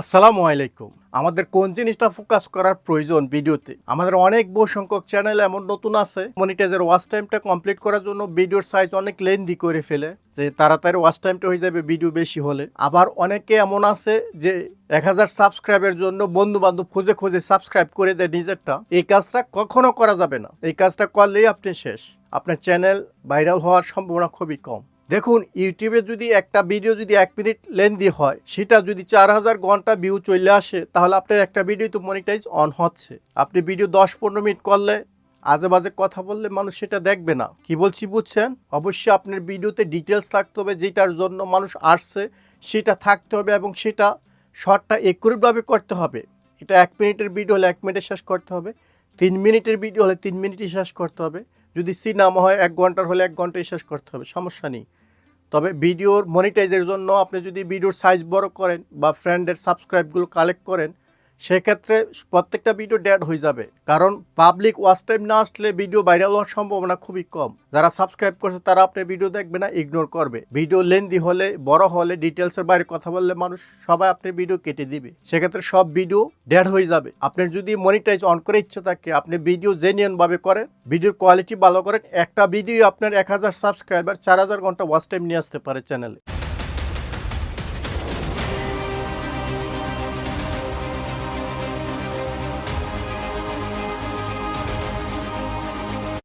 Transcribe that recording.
আসসালামু আলাইকুম। আমাদের কোন জিনিসটা ফোকাস করার প্রয়োজন ভিডিওতে? আমাদের অনেক বহু সংখ্যক চ্যানেল এমন নতুন আছে মনিটাইজের ওয়াচ টাইমটা কমপ্লিট করার জন্য ভিডিওর সাইজ অনেক লেন্দি করে ফেলে, যে তাড়াতাড়ি ওয়াচ টাইমটা হয়ে যাবে ভিডিও বেশি হলে। আবার অনেকে এমন আছে যে এক হাজার সাবস্ক্রাইবের জন্য বন্ধু বান্ধব খুঁজে খুঁজে সাবস্ক্রাইব করে দেয় নিজেরটা। এই কাজটা কখনো করা যাবে না। এই কাজটা করলেই আপনি শেষ। আপনার চ্যানেল ভাইরাল হওয়ার সম্ভাবনা খুবই কম। দেখুন, ইউটিউবে যদি একটা ভিডিও যদি এক মিনিট লেন্দি হয়, সেটা যদি চার হাজার ঘণ্টা ভিউ চলে আসে, তাহলে আপনার একটা ভিডিও তো মনিটাইজ অন হচ্ছে। আপনি ভিডিও দশ পনেরো মিনিট করলে আজে বাজে কথা বললে মানুষ সেটা দেখবে না। কি বলছি বুঝছেন? অবশ্যই আপনার ভিডিওতে ডিটেলস থাকতে হবে, যেটার জন্য মানুষ আসছে, সেটা থাকতে হবে এবং সেটা শর্টটা একুরেটভাবে করতে হবে। এটা এক মিনিটের ভিডিও হলে এক মিনিটে শেষ করতে হবে, তিন মিনিটের ভিডিও হলে তিন মিনিটই শেষ করতে হবে। যদি সিনেমা হয়, এক ঘণ্টার হলে এক ঘন্টায় শেষ করতে হবে, সমস্যা নেই। তবে ভিডিওর মনিটাইজের জন্য আপনি যদি ভিডিওর সাইজ বড় করেন বা ফ্রেন্ডের সাবস্ক্রাইবগুলো কালেক্ট করেন সেক্ষেত্রে প্রত্যেকটা ভিডিও ড্যাড হয়ে যাবে। কারণ পাবলিক ওয়াচ টাইম না আসলে ভিডিও ভাইরাল হওয়ার সম্ভাবনা খুবই কম। যারা সাবস্ক্রাইব করছে তারা আপনার ভিডিও দেখবে না ইগনোর করবে। ভিডিও লেন্দি হলে, বড় হলে ডিটেলসের বাইরে কথা বললে মানুষ সবাই আপনার ভিডিও কেটে দিবে। সেক্ষেত্রে সব ভিডিও ড্যাড হয়ে যাবে। আপনার যদি মনিটাইজ অন করে ইচ্ছে থাকে, আপনি ভিডিও জেনিয়ন ভাবে করেন ভিডিওর কোয়ালিটি ভালো করেন, একটা ভিডিও আপনার এক হাজার সাবস্ক্রাইবার চার হাজার ঘণ্টা ওয়াচ টাইম নিয়ে আসতে পারে চ্যানেলে